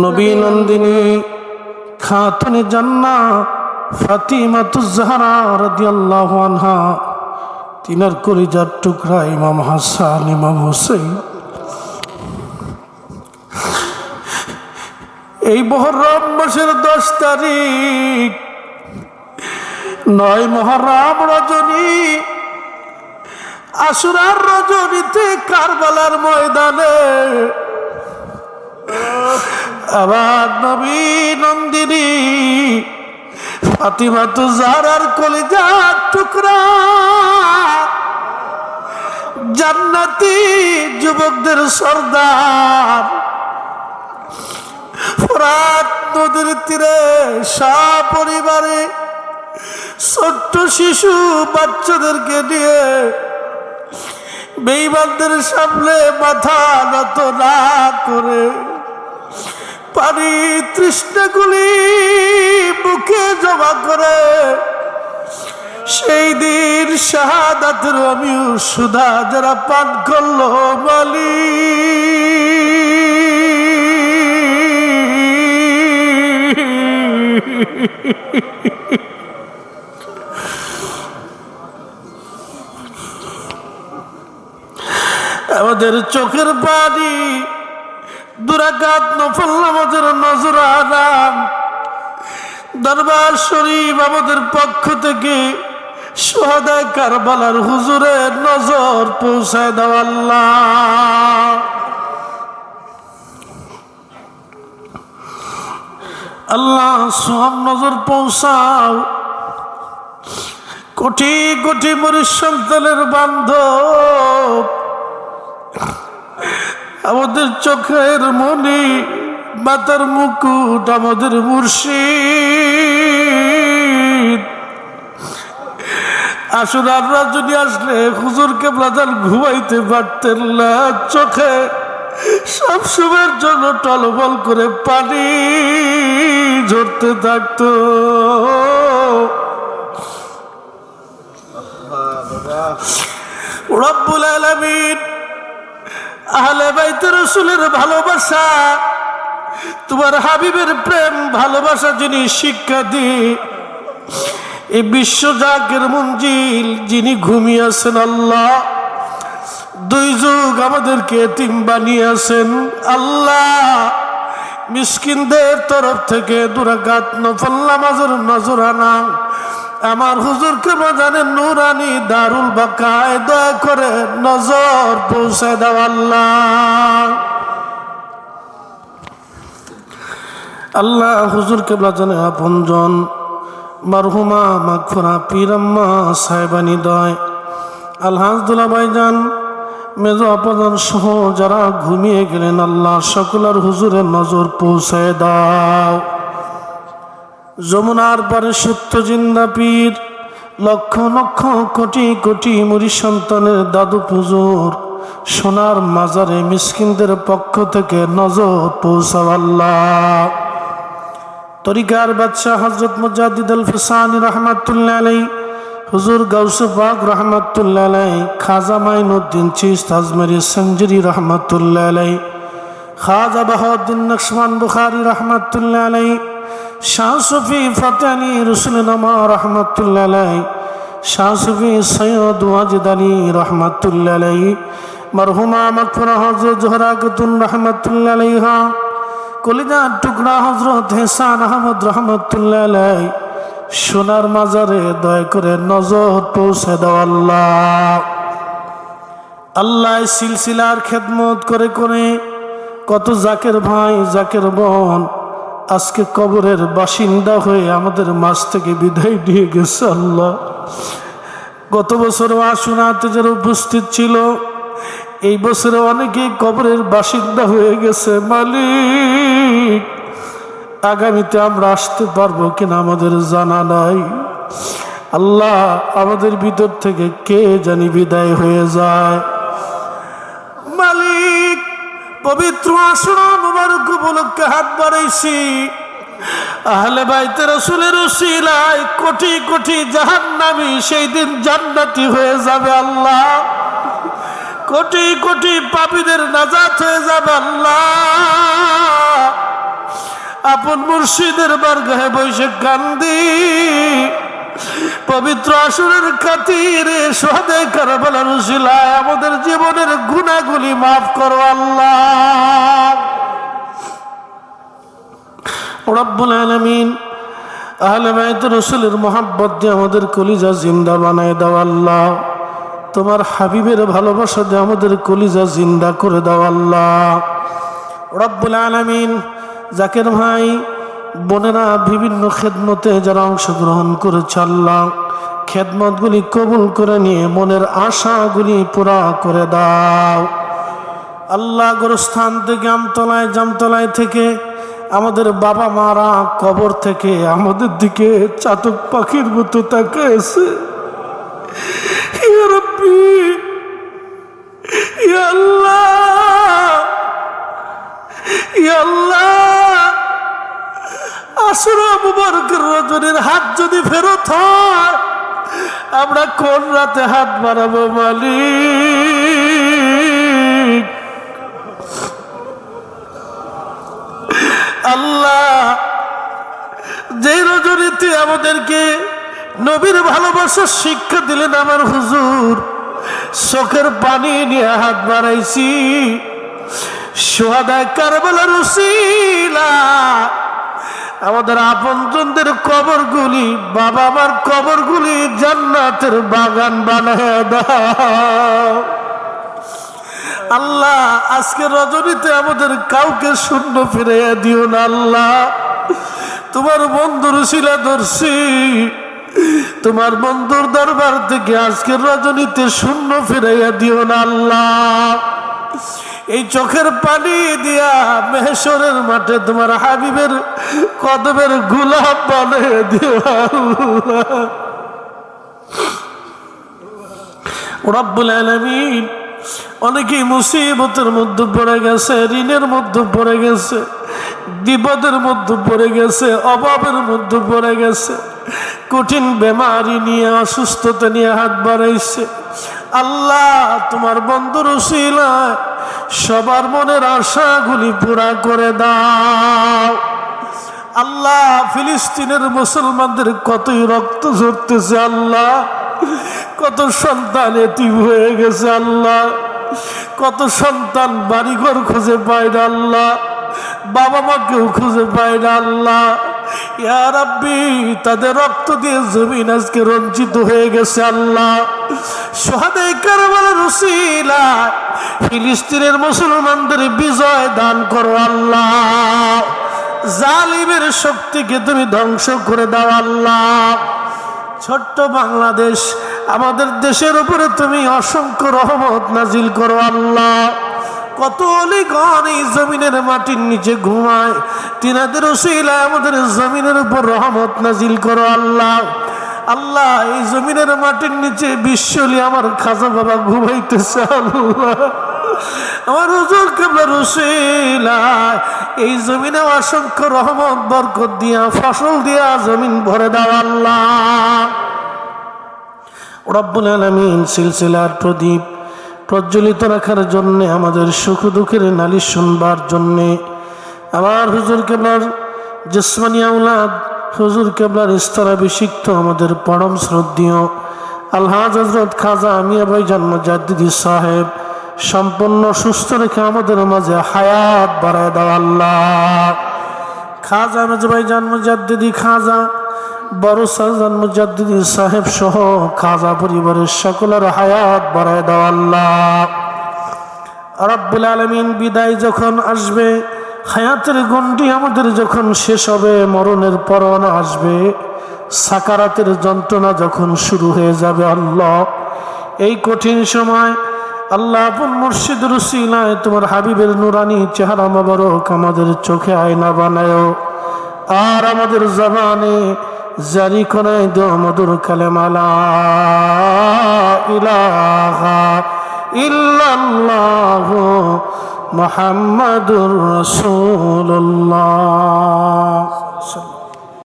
নবী নন্দিনী খাতুনে জান্না ফাতিমাতুজাহরা রাদিয়াল্লাহু আনহা, তিনার কলিজার টুকরা ইমাম হাসান, ইমাম হোসেন এই মহরম মাসের দশ তারিখ, নয় মহরম রজনী আসুরার রজনীতে কারবালার ময়দানে আবার নবী নন্দিনী, ফাতিমা তু জারার কলিজার টুকরা। জান্নাতি যুবকদের সর্দার। ফরাত নদীর তীরে পরিবারে ছোট্ট শিশু বাচ্চাদেরকে নিয়ে বেইমানদের সামনে মাথা নত না করে পানি তৃষ্ণাগুলি বুকে জমা করে। সেই দিন শাহাদাতের আমিও সুধা যারা পান করল মালি। আমাদের চোখের পানি দুরাকাত নফল আমাদের নজর আনাম দরবার শরীফ আমাদের পক্ষ থেকে সোহাদায় কারবালার হুজুরের নজর পৌঁছায় দাও আল্লাহ। আল্লাহ সব নজর পৌঁছাও। কোটি কোটি মরিস সন্তানের বান্ধব। আমাদের চোখের মনি মাতার মুকুট আমাদের মুর্শিদ। আসুন আমরা যদি আসলে হুজুরকে ব্রাদার ঘুমাইতে পারতেন না চোখে সব সময়ের জন্য টলবল করে পানি ঝরতে থাকতো। রব্বুল আলমিন আহলে বাইতে রসুলের ভালোবাসা, তোমার হাবিবের প্রেম ভালোবাসা যিনি শিক্ষা দি এই বিশ্ব জাগের মঞ্জিল যিনি ঘুমিয়েছেন আল্লাহ, দুই যুগ আমাদেরকে এতিম বানিয়েছেন আল্লাহ। মিসকিনদের তরফ থেকে দুরাঘাত নফল নামাজের নজর আনা আমার হুজুরকে বাজানে নুরানি দারুল বাকায়, দয়া করে নজর পৌঁছে দাও আল্লাহ। আল্লাহ হুজুরকে বাজানে আপনজন মারহুমা মাখরা পীরাম্মা সাহেবানি দয় আলহাজদুল্লা ভাইজান, মেজ অপদান সহ যারা ঘুমিয়ে গেলেন, আল্লাহ সকলার হুজুরের নজর পৌঁছে দাও। যমুনার পরে সত্য জিন্দা পীর, লক্ষ লক্ষ কোটি কোটি মুড়ি সন্তানের দাদু পুজোর, সোনার মাজারে মিসকিনদের পক্ষ থেকে নজর পৌঁছাও আল্লাহ। তরিকার বাদশাহ হজরত মুজাদিদ আল ফিসানি রহমাতুল্লাহ আলাই হুজুর গাউসে পাক রহমাতুল্লাহ আলাই খাজা মাইনুদ্দিন চিস্ত আজমেরি সঞ্জরি রহমাতুল্লাহ আলাই খাজা বাহাউদ্দিন নকশমান বুখারি রহমাতুল্লাহ আলাই শাহ সুফি ফতানি রসুলনামা রহমতুল্লাহ আলাই শাহ সুফি সৈয়দ ওয়াজিদ আলী রহমতুল্লাহ মরহুমা মকফরা হজরত জোহরাগতুন রহমতুল্লাহ আলাইহা কলিদার টুকরা হজরত হেসান আহমদ রহমতুল্লাহ সোনার মাজারে দয়া করে নজর পৌঁছে দাও আল্লাহ। আল্লাহ সিলসিলার খেদমত করে করে কত জাকের ভাই, জাকের বোন আজকে কবরের বাসিন্দা হয়ে আমাদের মাছ থেকে বিদায় দিয়ে গেছে আল্লাহ। গত বছর আসুনাতে যারা উপস্থিত ছিল। এই বছরে অনেকেই কবরের বাসিন্দা হয়ে গেছে। মালিক, আগামীতে আমরা আসতে পারব কিনা আমাদের জানা নাই। আল্লাহ আমাদের ভিতর থেকে কে জানি বিদায় হয়ে যায়। পবিত্র আসনা মুবারক উপলক্ষে হাত বাড়াইছি। আহলে বাইতে রসুলের উসিলায় কোটি কোটি জাহান্নামী সেই দিন জান্নাতি হয়ে যাবে আল্লাহ। কোটি কোটি পাপীদের নাজাত হয়ে যাবে আল্লাহ। আপন মুর্শিদের বারগাহে বসে কান্দি। পবিত্র আসরের খাতিরে, সোহাদে কারবালার উসিলায় আমাদের জীবনের গুণাগুলি মাফ করো আল্লাহ। রব্বুল আলমিন, আহলে রসুলের মোহাব্বত দিয়ে আমাদের কলিজা জিন্দা বানায় দাও আল্লাহ। তোমার হাবিবের ভালোবাসা দিয়ে আমাদের কলিজা জিন্দা করে দাও আল্লাহ। রব্বুল আলমিন, জাকের ভাই বোনেরা বিভিন্ন খেদমতে যারা অংশগ্রহণ করেছে আল্লাহ খেদমতগুলি কবুল করে নিয়ে মনের আশাগুলি পুরা করে দাও। আল্লাহ গোরস্থান থেকে আমতলায় জামতলায় থেকে আমাদের বাবা মারা কবর থেকে আমাদের দিকে চাতক পাখির মতো ইয়া আল্লাহ, আল্লাহ, আসরা রজনীর হাত যদি ফেরত হয়, আমরা কোন রাতে হাত বাড়াবো, মালিক? আল্লাহ যে রজনীতে আমাদেরকে নবীর ভালোবাসার শিক্ষা দিলেন আমার হুজুর, চোখের পানি নিয়ে হাত বাড়াইছি। সোহাদায় কারবেলার উসিলা আমাদের আপনজনদের কবরগুলি, বাবা মার কবরগুলি জান্নাতের বাগান বানায় দাও। আল্লাহ আজকে রজনীতে আমাদের কাউকে শূন্য ফিরাইয়া দিও না, আল্লাহ। তোমার বন্ধুর শিলা ধরছি তোমার বন্ধুর দরবার থেকে আজকের রজনীতে শূন্য ফিরাইয়া দিও না, আল্লাহ। এই চোখের পানি দিয়া মেহেশ্বরের মাঠে তোমার হাবিবের কদমের গুলাব বানিয়ে দিও ওরা বলে অনেকেই মুসিবতের মধ্যে পড়ে গেছে, ঋণের মধ্যে পড়ে গেছে, বিপদের মধ্যে পড়ে গেছে, অভাবের মধ্যে পড়ে গেছে। কঠিন বেমারি নিয়ে, অসুস্থতা নিয়ে হাত বাড়াইছে। আল্লাহ, তোমার বন্ধুর উশিলায় সবার মনের আশাগুলি পুরা করে দাও। আল্লাহ, ফিলিস্তিনের মুসলমানদের কতই রক্ত ঝরতেছে, আল্লাহ। কত সন্তান এতিম হয়ে গেছে আল্লাহ। কত সন্তান বাড়িঘর খুঁজে পায় না আল্লাহ। বাবা মাকেও খুঁজে পায় না আল্লাহ। ইয়া রাব্বি, তাদের রক্ত দিয়ে জমিন আজকে রঞ্জিত হয়ে গেছে আল্লাহ। সোহাদে কারবালার রসিলা, ফিলিস্তিনের মুসলমানদের বিজয় দান করো আল্লাহ। জালিমের শক্তিকে তুমি ধ্বংস করে দাও আল্লাহ। ছোট্ট বাংলাদেশ আমাদের দেশের উপরে তুমি অসংখ্য রহমত নাজিল করো আল্লাহ। কত অলিগণ এই জমিনের মাটির নিচে ঘুমায়, তিনাদের ওসিলায় আমাদের জমিনের উপর রহমত নাজিল করো আল্লাহ। আল্লাহ, এই জমিনের মাটির নিচে বিশ্বলি আমার খাজা বাবা ঘুমাইতেছে আমার হুজুর কেবলা রসিলায় এই জমিনে অসংখ্য রহমত, বরকত দিয়া, ফসল দিয়া জমিন ভরে দাও আল্লাহ। রব্বুল আলমিন সিলসিলার প্রদীপ প্রজ্বলিত রাখার জন্যে, আমাদের সুখ দুঃখের নালিশ শুনবার জন্যে, আমার হুজুর কেবলার জসমানি আউলাদ হুজুর কেবলার স্তরাভিষিক্ত আমাদের পরম শ্রদ্ধীয় আলহাজ হজরত খাজা আমিয়া ভাই জন্ম জাদ্দিদি সাহেব, সম্পূর্ণ সুস্থ রেখে আমাদের মাঝে হায়াত বাড়ায় দাও আল্লাহ। খাজা মেজ ভাই জন্ম জাদ্দিদি খাজা বড় সাজান মুজাদ্দিদি সাহেব সহ খাজা পরিবারের সকলের হায়াত বাড়ায় দাও আল্লাহ। রব্বুল আলমিন বিদায় যখন আসবে, হায়াতের গন্ডি আমাদের যখন শেষ হবে, মরণের পরন আসবে, সাকারাতের যন্ত্রণা যখন শুরু হয়ে যাবে আল্লাহ। এই কঠিন সময় আল্লাহ আপন মুর্শিদ রুসিলায় তোমার হাবিবের নুরানি চেহারা মোবারক আমাদের চোখে আয়না বানায় আর আমাদের জবানে জারি করাই দো মধুর কালেমালা ইলাহা ইল্লাল্লাহ মোহাম্মদুর রসুল্লাহ